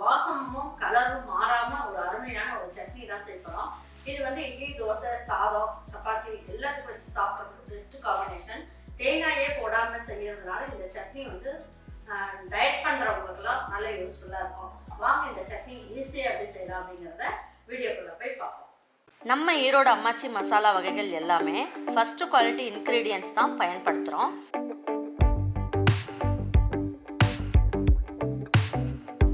வாசமும் கலரும் மாறாம ஒரு அருமையான ஒரு சட்னி தான் சேர்க்கிறோம் இது வந்து இட்லி தோசை சாதம் சப்பாத்தி எல்லாத்துக்கும் வச்சு சாப்பிட்றதுக்கு பெஸ்ட் காம்பினேஷன் தேங்காயே போடாம செய்யறதுனால இந்த சட்னி வந்து டயட் பண்றவங்களுக்குலாம் நல்ல யூஸ்ஃபுல்லா இருக்கும். வாங்க இந்த சட்னி ஈஸியாக எப்படி செய்யலாம் அப்படிங்கிறத வீடியோக்குள்ள போய் பார்ப்போம். நம்ம ஈரோடு அம்மாச்சி மசாலா வகைகள் எல்லாமே ஃபஸ்ட்டு குவாலிட்டி இன்க்ரீடியன்ட்ஸ் தான் பயன்படுத்துகிறோம்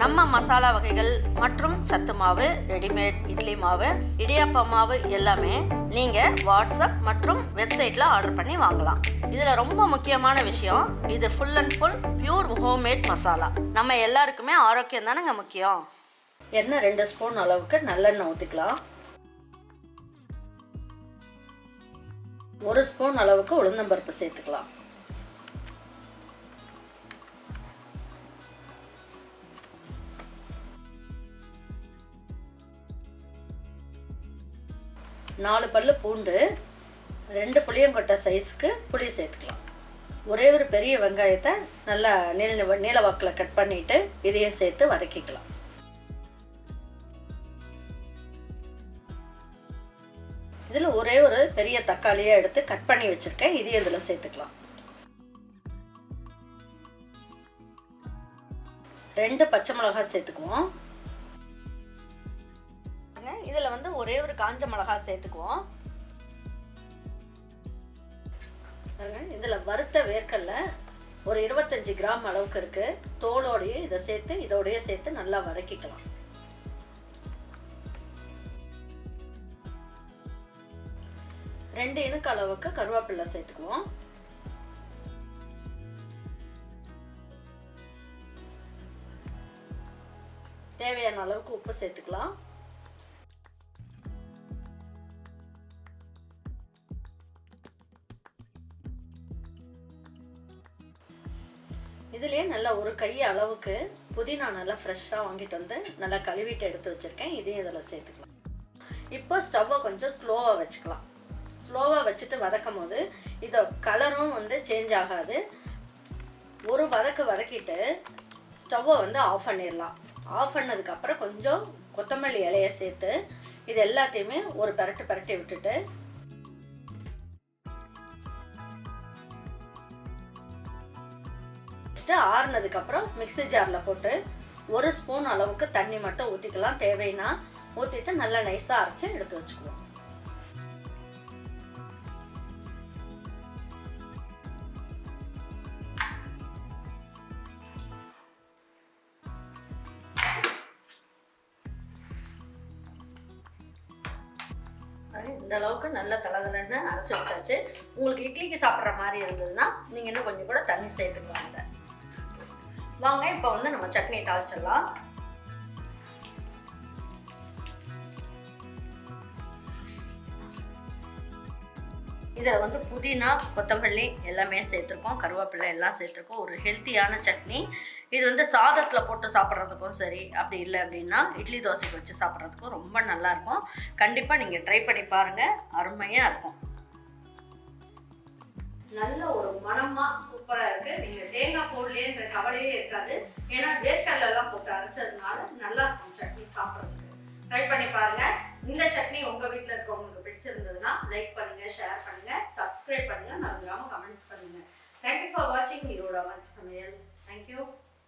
நம்ம மசாலா வகைகள் மற்றும் சத்து மாவு ரெடிமேட் இட்லி மாவு இடியாப்ப மாவு எல்லாமே நீங்கள் வாட்ஸ்அப் மற்றும் வெப்சைட்டில் ஆர்டர் பண்ணி வாங்கலாம். இதில் ரொம்ப முக்கியமான விஷயம் இது full and full pure homemade masala. நம்ம எல்லாருக்குமே ஆரோக்கியம் தானேங்க முக்கியம்? எண்ணெய் ரெண்டு ஸ்பூன் அளவுக்கு நல்லெண்ணெய் ஊற்றிக்கலாம் ஒரு ஸ்பூன் அளவுக்கு உளுந்தம்பருப்பு சேர்த்துக்கலாம். நாலு பல்லு பூண்டு ரெண்டு புளியங்கொட்டை சைஸ்க்கு புளி சேர்த்துக்கலாம். ஒரே ஒரு பெரிய வெங்காயத்தை நல்லா நீல நீல வாக்கில் கட் பண்ணிவிட்டு இதையும் சேர்த்து வதக்கிக்கலாம். இதில் ஒரே ஒரு பெரிய தக்காளியை எடுத்து கட் பண்ணி வச்சுருக்கேன். இதையும் இதில் சேர்த்துக்கலாம். ரெண்டு பச்சை மிளகாய் சேர்த்துக்குவோம். வந்து ஒரே ஒரு காஞ்ச மிளகாய் சேர்த்துக்குவோம். இதில் வறுத்த வேர்க்கல்ல ஒரு இருபத்தஞ்சி கிராம் அளவுக்கு இருக்குது தோலோடையே இதை சேர்த்து இதோடையே சேர்த்து நல்லா வதக்கிக்கலாம். ரெண்டு இனுக்கு அளவுக்கு கருவேப்பிலை சேர்த்துக்குவோம். தேவையான அளவுக்கு உப்பு சேர்த்துக்கலாம். இதுலேயே நல்லா ஒரு கை அளவுக்கு புதினா நல்லா ஃப்ரெஷ்ஷாக வாங்கிட்டு வந்து நல்லா கழுவிட்டு எடுத்து வச்சுருக்கேன். இதையும் இதில் சேர்த்துக்கலாம். இப்போ ஸ்டவ்வை கொஞ்சம் ஸ்லோவாக வச்சுக்கலாம். ஸ்லோவாக வச்சுட்டு வதக்கும் போது இதோ கலரும் வந்து சேஞ்ச் ஆகாது. ஒரு வதக்கு வதக்கிட்டு ஸ்டவ்வை வந்து ஆஃப் பண்ணிடலாம். ஆஃப் பண்ணதுக்கப்புறம் கொஞ்சம் கொத்தமல்லி இலையை சேர்த்து இது எல்லாத்தையுமே ஒரு பரட்டு பரட்டி விட்டுட்டு வச்சுட்டு ஆறுனதுக்கப்புறம் மிக்ஸி ஜாரில் போட்டு ஒரு ஸ்பூன் அளவுக்கு தண்ணி மட்டும் ஊற்றிக்கலாம் தேவைன்னா ஊற்றிட்டு நல்லா நைஸாக அரைச்சி எடுத்து வச்சுக்குவோம். இந்த அளவுக்கு நல்ல தலதலன்னு அரைச்சி வச்சாச்சு. உங்களுக்கு இட்லிக்கு சாப்பிட்ற மாதிரி இருந்ததுன்னா நீங்கள் இன்னும் கொஞ்சம் கூட தண்ணி சேர்த்துக்கலாம் வாங்க இப்போ வந்து நம்ம சட்னி தாளிச்சிடலாம். இதில் வந்து புதினா கொத்தமல்லி எல்லாமே சேர்த்துருக்கோம். கருவேப்பிலை எல்லாம் சேர்த்துருக்கோம். ஒரு ஹெல்த்தியான சட்னி. இது வந்து சாதத்தில் போட்டு சாப்பிட்றதுக்கும் சரி அப்படி இல்லை அப்படின்னா இட்லி தோசைக்கு வச்சு சாப்பிட்றதுக்கும் ரொம்ப நல்லாயிருக்கும் கண்டிப்பாக நீங்கள் ட்ரை பண்ணி பாருங்கள் அருமையாக இருக்கும். நல்ல ஒரு மனமா சூப்பரா இருக்கு. நீங்க தேங்காய் போடலேன்ற கவலையே இருக்காது. ஏன்னா வேஸ்கல்ல எல்லாம் போட்டு அரைச்சதுனால நல்லா இருக்கும் சட்னி சாப்பிட்றதுக்கு. ட்ரை பண்ணி பாருங்க. இந்த சட்னி உங்க வீட்டுல இருக்கவங்களுக்கு பிடிச்சிருந்ததுன்னா லைக் பண்ணுங்க ஷேர் பண்ணுங்க சப்ஸ்கிரைப் பண்ணுங்க. மறந்துடாம கமெண்ட்ஸ் பண்ணுங்க. தேங்க்யூ ஃபார் வாட்சிங் இதோட மஞ்சள் சமையல். தேங்க்யூ